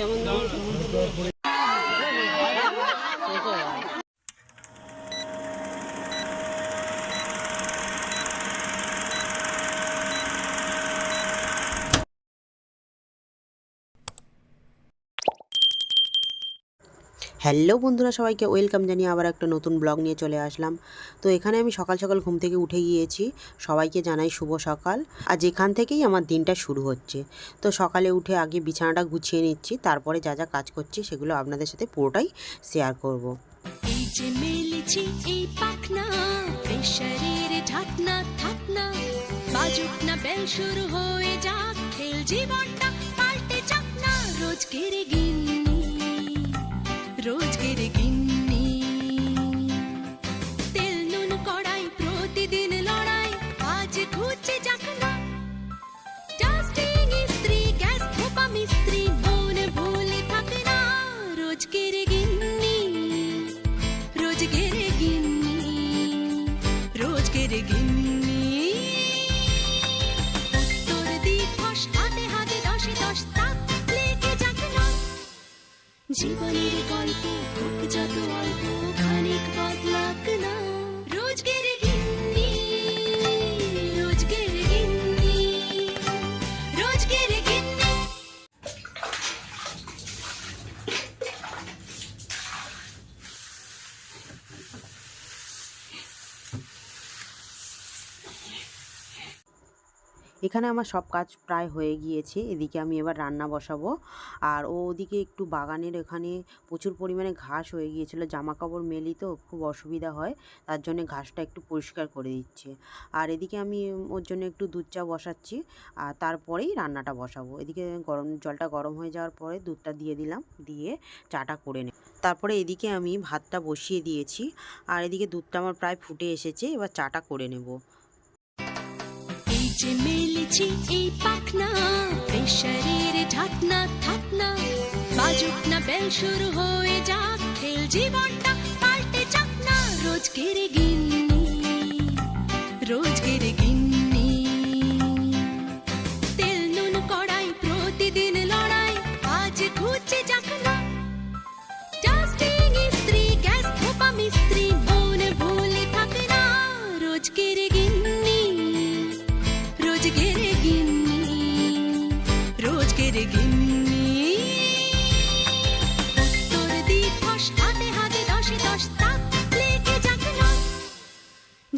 কেমন দাম শেষ হয়ে গেল। হ্যালো বন্ধুরা সবাইকে, ওয়েলকাম জানিয়ে আবার একটা নতুন ব্লগ নিয়ে চলে আসলাম। তো এখানে আমি সকাল সকাল ঘুম থেকে উঠে গিয়েছি। সবাইকে জানাই শুভ সকাল। আর যেখান থেকেই আমার দিনটা শুরু হচ্ছে। তো সকালে উঠে আগে বিছানাটা গুছিয়ে নিচ্ছি, তারপরে যা যা কাজ করছি সেগুলো আপনাদের সাথে পুরোটাই শেয়ার করব। রোজকের গিন্নি জীবনের গল্প যত অল্প খানিক বদলাক এখানে আমার সব কাজ প্রায় হয়ে গিয়েছে। এদিকে আমি এবার রান্না বসাবো। আর ও ওদিকে একটু বাগানের এখানে প্রচুর পরিমাণে ঘাস হয়ে গিয়েছিল জামা কাপড় মেলি তো খুব অসুবিধা হয়, তার জন্য ঘাসটা একটু পরিষ্কার করে দিচ্ছে। আর এদিকে আমি ওর জন্য একটু দুধ চা বসাচ্ছি, আর তারপরেই রান্নাটা বসাবো। এদিকে গরম, জলটা গরম হয়ে যাওয়ার পরে দুধটা দিয়ে দিলাম, দিয়ে চাটা করে নে। তারপরে এদিকে আমি ভাতটা বসিয়ে দিয়েছি, আর এদিকে দুধটা আমার প্রায় ফুটে এসেছে, এবার চাটা করে নেব। যে মেলেছি এই পাখনা প্রেশারের ঢাকনা, থাকনা। বাজুক না বেল শুরু হয়ে যাক, খেল জীবনটা পাল্টে যাক না। রোজ গেরে গিন্নি রোজ গেরে গিন্নি।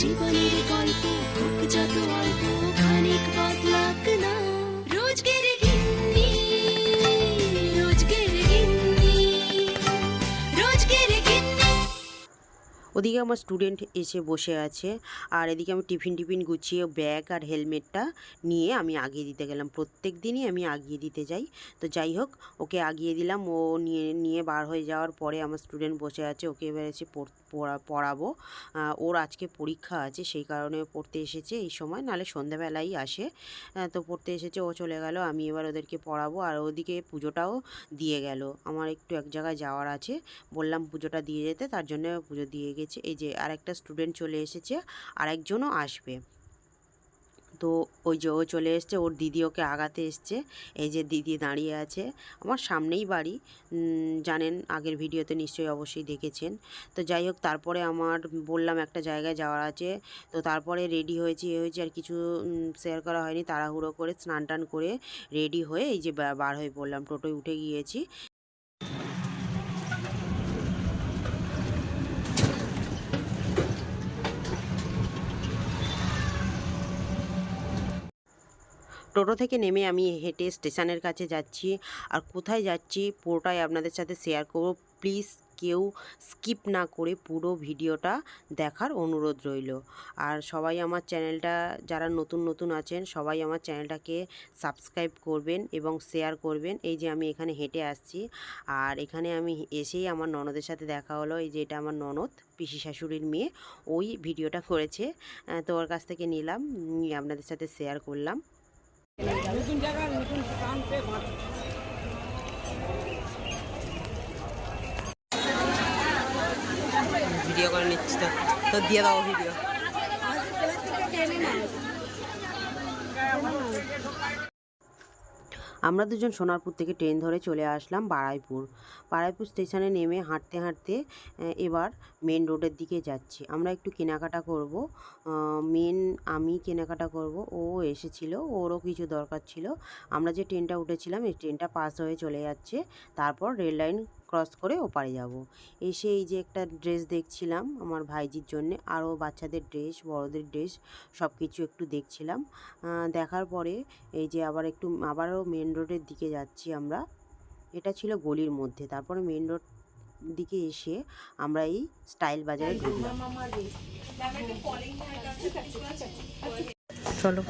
জীবনের গল্প হোক যত অল্প খানিক বদলাক না। ওদিকে আমার স্টুডেন্ট এসে বসে আছে, আর এদিকে আমি টিফিন টিফিন গুছিয়ে ব্যাগ আর হেলমেটটা নিয়ে আমি আগিয়ে দিতে গেলাম। প্রত্যেক দিনই আমি আগিয়ে দিতে যাই। তো যাই হোক, ওকে আগিয়ে দিলাম। ও নিয়ে নিয়ে বার হয়ে যাওয়ার পরে আমার স্টুডেন্ট বসে আছে, ওকে এবার এসে পড়- পড়া- পড়াবো। ওর আজকে পরীক্ষা আছে, সেই কারণে পড়তে এসেছে এই সময়, নাহলে সন্ধ্যাবেলাই আসে। তো পড়তে এসেছে, ও চলে গেল, আমি এবার ওদেরকে পড়াবো। আর ওদিকে পুজোটাও দিয়ে গেল। আমার একটু এক জায়গায় যাওয়ার আছে। বললাম পুজোটা দিয়ে যেতে, তার জন্য পুজো দিয়ে গেছে। এই যে আরেকটা স্টুডেন্ট চলে এসেছে, আরেকজনও আসবে। তো ওই যে ও চলে এসছে, ওর দিদি ওকে আগাতে এসছে। এই যে দিদি দাঁড়িয়ে আছে, আমার সামনেই বাড়ি। জানেন, আগের ভিডিওতে নিশ্চয়ই অবশ্যই দেখেছেন। তো যাই হোক, তারপরে আমার বললাম একটা জায়গায় যাওয়ার আছে। তো তারপরে রেডি হয়েছি, এ হয়েছে আর কিছু শেয়ার করা হয়নি। তাড়াহুড়ো করে স্নান টান করে রেডি হয়ে এই যে বার হয়ে পড়লাম। টোটোয় উঠে গিয়েছি। টোটো থেকে নেমে আমি হেঁটে স্টেশনের কাছে যাচ্ছি। আর কোথায় যাচ্ছি পুরোটাই আপনাদের সাথে শেয়ার করব। প্লিজ কেউ স্কিপ না করে পুরো ভিডিওটা দেখার অনুরোধ রইল। আর সবাই আমার চ্যানেলটা, যারা নতুন নতুন আছেন, সবাই আমার চ্যানেলটাকে সাবস্ক্রাইব করবেন এবং শেয়ার করবেন। এই যে আমি এখানে হেঁটে আসছি। আর এখানে আমি এসেই আমার ননদের সাথে দেখা হলো। এই যে এটা আমার ননদ, পিসি শাশুড়ির মেয়ে। ওই ভিডিওটা করেছে। তো ওর কাছ থেকে নিলাম। আপনাদের সাথে শেয়ার করলাম। নতুন জায়গা নতুন স্থান পেয়ে। ভিডিও করে নিচ্ছি তো তো দিয়ে দাও ভিডিও আমরা দুজন সোনারপুর থেকে ট্রেন ধরে চলে আসলাম বারাইপুর। বারাইপুর স্টেশনে নেমে হাঁটতে হাঁটতে এবার মেন রোডের দিকে যাচ্ছি। আমরা একটু কেনাকাটা করব। মেন আমি কেনাকাটা করব। ও এসেছিল, ওরও কিছু দরকার ছিল। আমরা যে ট্রেনটা উঠেছিলাম, এই ট্রেনটা পাস হয়ে চলে যাচ্ছে। তারপর রেল লাইন ক্রস করে ওপারে যাব। এসে এই যে একটা ড্রেস দেখছিলাম আমার ভাইজির জন্য আরও বাচ্চাদের ড্রেস বড়দের ড্রেস সব কিছু একটু দেখছিলাম। দেখার পরে এই যে আবার একটু আবারও মেন রোডের দিকে যাচ্ছি আমরা। এটা ছিল গলির মধ্যে। তারপরে মেন রোড দিকে এসে আমরা এই স্টাইল বাজারে ঢুকলাম। চলো।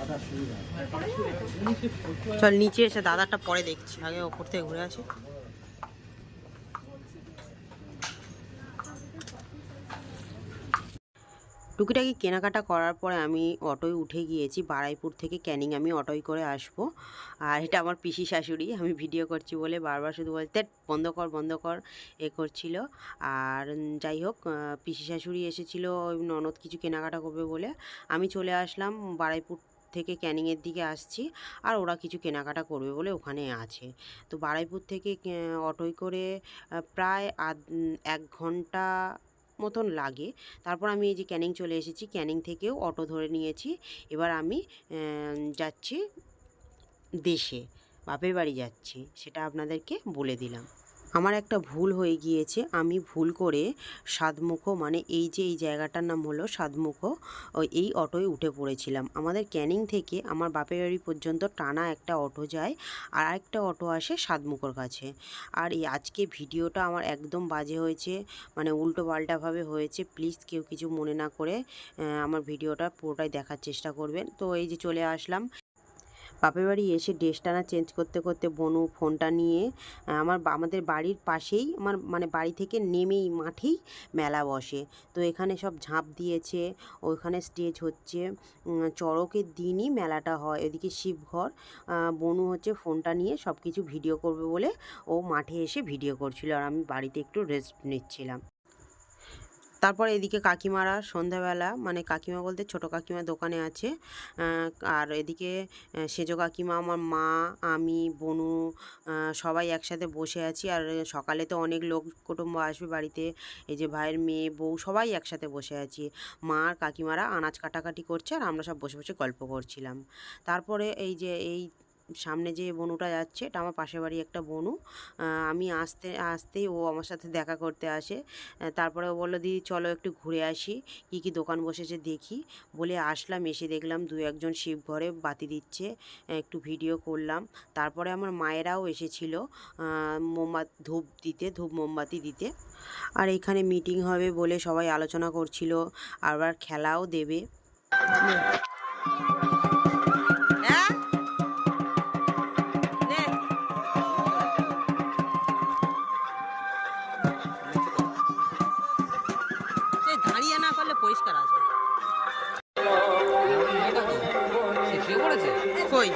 চল নিচে এসে দাদাটা পরে দেখছি। আগে ওপর থেকে ঘুরে আসি। টুকিটাকি কেনাকাটা করার পরে আমি অটোয় উঠে গিয়েছি, বারাইপুর থেকে ক্যানিং আমি অটোয় করে আসব। আর এটা আমার পিসি শাশুড়ি, আমি ভিডিও করছি বলে বারবার শুধু বলতে বন্ধ কর বন্ধ কর, এ করছিল। আর যাই হোক পিসি শাশুড়ি এসেছিল ননদ কিছু কেনাকাটা করবে বলে। আমি চলে আসলাম, বারাইপুর থেকে ক্যানিংয়ের দিকে আসছি, আর ওরা কিছু কেনাকাটা করবে বলে ওখানে আছে। তো বারাইপুর থেকে অটোয় করে প্রায় আধ, এক ঘণ্টা মতন লাগে। তারপর আমি এই যে ক্যানিং চলে এসেছি। ক্যানিং থেকেও অটো ধরে নিয়েছি। এবার আমি যাচ্ছি দেশে। বাপের বাড়ি যাচ্ছি। সেটা আপনাদেরকে বলে দিলাম। আমার একটা ভুল হয়ে গিয়েছে। আমি ভুল করে সাতমুখো মানে এই যে এই জায়গাটার নাম হলো সাতমুখো এই অটোয় উঠে পড়েছিলাম। আমাদের ক্যানিং থেকে আমার বাপের বাড়ি পর্যন্ত টানা একটা অটো যায়, আর একটা অটো আসে সাতমুখোর কাছে। আর এই আজকে ভিডিওটা আমার একদম বাজে হয়েছে মানে উল্টো পাল্টাভাবে হয়েছে। প্লিজ কেউ কিছু মনে না করে আমার ভিডিওটা পুরোটাই দেখার চেষ্টা করবেন। তো এই যে চলে আসলাম। বাপের বাড়ি এসে ড্রেসটা না চেঞ্জ করতে করতে বনু ফোনটা নিয়ে আমার আমাদের বাড়ির পাশেই, আমার মানে বাড়ি থেকে নেমেই মাঠেই মেলা বসে। তো এখানে সব ঝাঁপ দিয়েছে, ওইখানে স্টেজ হচ্ছে চড়কের দিনই মেলাটা হয়, এদিকে শিবঘর বনু হচ্ছে ফোনটা নিয়ে সব কিছু ভিডিও করবে বলে ও মাঠে এসে ভিডিও করছিল আর আমি বাড়িতে একটু রেস্ট নিচ্ছিলাম। তারপর এদিকে কাকিমারা সন্ধ্যাবেলা মানে কাকিমা বলতে ছোট কাকিমা দোকানে আছে আর এদিকে সেজো কাকিমা, আমার মা, আমি, বনু সবাই একসাথে বসে আছি। আর সকালে তো অনেক লোক কুটুম্ব আসবে বাড়িতে, এই যে ভাইয়ের মেয়ে, বউ, সবাই একসাথে বসে আছি। মা আর কাকিমারা আনাজ কাটাকাটি করছে, আর আমরা সব বসে বসে গল্প করছিলাম। তারপরে এই যে এই সামনে যে বনুটা যাচ্ছে, এটা আমার পাশের বাড়ি একটা বনু। আমি আসতে, আসতেই ও আমার সাথে দেখা করতে আসে। তারপরে ও বলল, দিদি, চলো একটু ঘুরে আসি। কী কী দোকান বসেছে দেখি। বলে আসলাম, এসে দেখলাম দু একজন শিব ঘরে বাতি দিচ্ছে। একটু ভিডিও করলাম। তারপরে আমার মায়েরাও এসেছিল মোমবাত ধূপ দিতে, ধূপ মোমবাতি দিতে। আর এখানে মিটিং হবে বলে সবাই আলোচনা করছিল, আবার খেলাও দেবে। পরিষ্কার আসবে কই?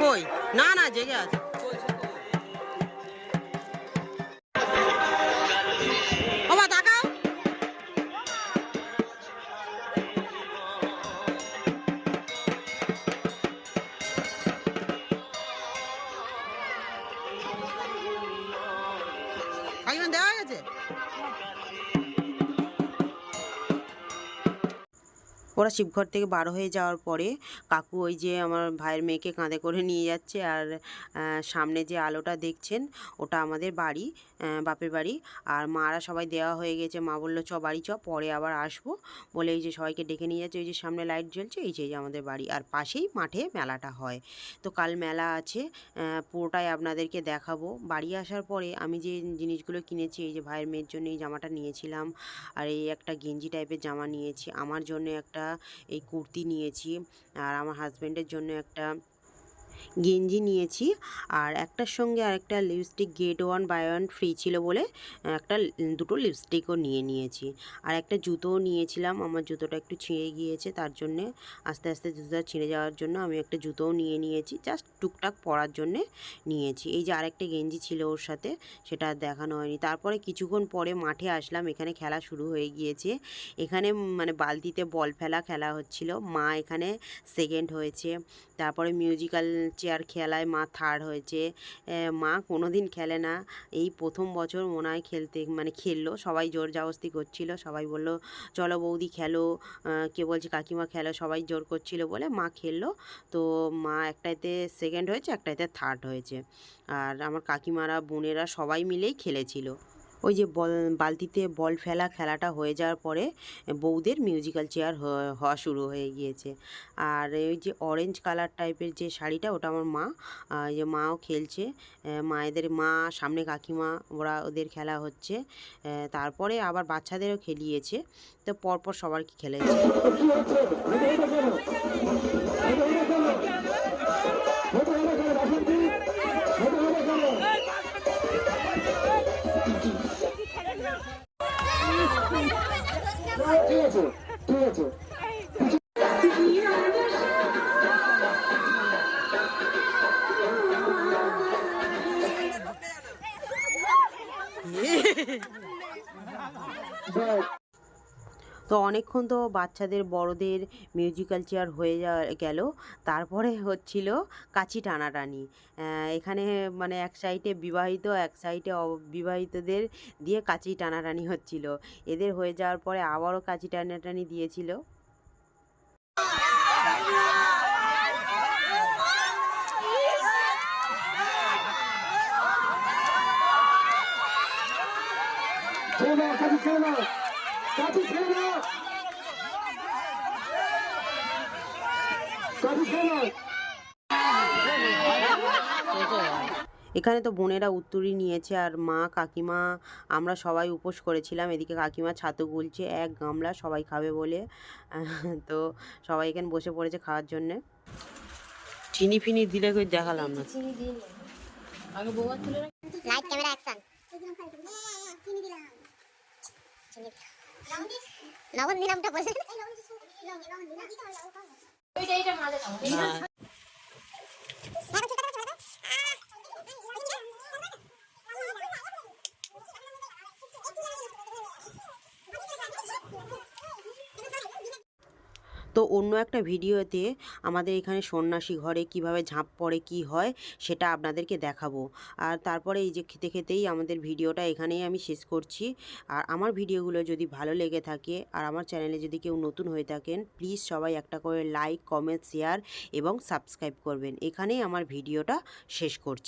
কই? না না জেগে আছে। কাকিমা দেওয়া গেছে? ওরা শিবঘর থেকে বার হয়ে যাওয়ার পরে কাকু ওই যে আমার ভাইয়ের মেয়েকে কাঁধে করে নিয়ে যাচ্ছে আর সামনে যে আলোটা দেখছেন ওটা আমাদের বাড়ি বাপের বাড়ি। আর মারা সবাই দেওয়া হয়ে গেছে। মা বলল, চ, বাড়ি চ, পরে আবার আসব। বলে এই যে সবাইকে ডেকে নিয়ে যাচ্ছে। ওই যে সামনে লাইট জ্বলছে, এই যে আমাদের বাড়ি। আর পাশেই মাঠে মেলাটা হয়। তো কাল মেলা আছে পুরোটাই আপনাদেরকে দেখাবো। বাড়ি আসার পরে আমি যে জিনিসগুলো কিনেছি, এই যে ভাইয়ের মেয়ের জন্য এই জামাটা নিয়েছিলাম। আর এই একটা গেঞ্জি টাইপের জামা নিয়েছি। আমার জন্য একটা এই কুর্তি নিয়েছি। আর আমার হাজব্যান্ডের জন্য একটা গেঞ্জি নিয়েছি আর একটার সঙ্গে আরেকটা lipstick get one buy one free ছিল বলে, একটা দুটো লিপস্টিকও নিয়ে নিয়েছি। আর একটা জুতোও নিয়েছিলাম, আমার জুতোটা একটু ছিঁড়ে গিয়েছে, তার জন্যে আস্তে আস্তে জুতোটা ছিঁড়ে যাওয়ার জন্য আমি একটা জুতোও নিয়ে নিয়েছি জাস্ট টুকটাক পরার জন্যে নিয়েছি। এই যে আরেকটা গেঞ্জি ছিল ওর সাথে, সেটা দেখানো হয়নি। তারপরে কিছুক্ষণ পরে মাঠে আসলাম, এখানে খেলা শুরু হয়ে গিয়েছে। এখানে মানে বালতিতে বল ফেলা খেলা হচ্ছিল, মা এখানে সেকেন্ড হয়েছে। তারপরে মিউজিক্যাল চেয়ার খেলায় মা থার্ড হয়েছে। মা কোনো দিন খেলে না। এই প্রথম বছর মনে হয় খেলতে মানে খেললো, সবাই জোর জাবস্তি করছিল, সবাই বলল, চলো বৌদি খেলো কে বলছে কাকিমা খেলো? সবাই জোর করছিল বলে মা খেললো। তো মা একটাইতে সেকেন্ড হয়েছে, একটাইতে থার্ড হয়েছে। আর আমার কাকিমারা, বোনেরা সবাই মিলেই খেলেছিল। ওই যে বল বালতিতে বল ফেলা খেলাটা হয়ে যাওয়ার পরে বউদের মিউজিক্যাল চেয়ার হওয়া শুরু হয়ে গিয়েছে। আর ওই যে অরেঞ্জ কালার টাইপের যে শাড়িটা ওটা আমার মা যে মাও খেলছে। মায়েদের মা সামনে কাকিমা ওরা ওদের খেলা হচ্ছে। তারপরে আবার বাচ্চাদেরও খেলিয়েছে। তো পরপর সবার কি খেলেছে 对，多久？অনেকক্ষণ তো বাচ্চাদের, বড়দের মিউজিক্যাল চেয়ার হয়ে গেল। তারপরে হচ্ছিল কাচি টানাটানি। এখানে মানে এক সাইডে বিবাহিত, এক সাইডে অবিবাহিতদের দিয়ে কাচি টানাটানি হচ্ছিল। এদের হয়ে যাওয়ার পরে আবারও কাচি টানাটানি দিয়েছিল। ছেড়ে দাও কাজী ছেড়ে দাও কাজী কাজী এখানে তো বোনেরা উত্তরই নিয়েছে আর মা কাকিমা আমরা সবাই উপোস করেছিলাম। এদিকে কাকিমা ছাতু গুলছে এক গামলা সবাই খাবে বলে। তো সবাই এখানে বসে পড়েছে খাওয়ার জন্যে। চিনি ফিনি দিলে কই দেখালাম না। লাইট ক্যামেরা অ্যাকশন লবণ দিলামটা বসে। তো অন্য একটা ভিডিওতে আমাদের এখানে সন্ন্যাসী ঘরে কীভাবে ঝাঁপ পড়ে, কি হয় সেটা আপনাদেরকে দেখাবো। আর তারপরে এই যে খেতে খেতেই আমাদের ভিডিওটা এখানেই আমি শেষ করছি। আর আমার ভিডিওগুলো যদি ভালো লেগে থাকে আর আমার চ্যানেলে যদি কেউ নতুন হয়ে থাকেন, প্লিজ সবাই একটা করে লাইক, কমেন্ট, শেয়ার এবং সাবস্ক্রাইব করবেন। এখানেই আমার ভিডিওটা শেষ করছি।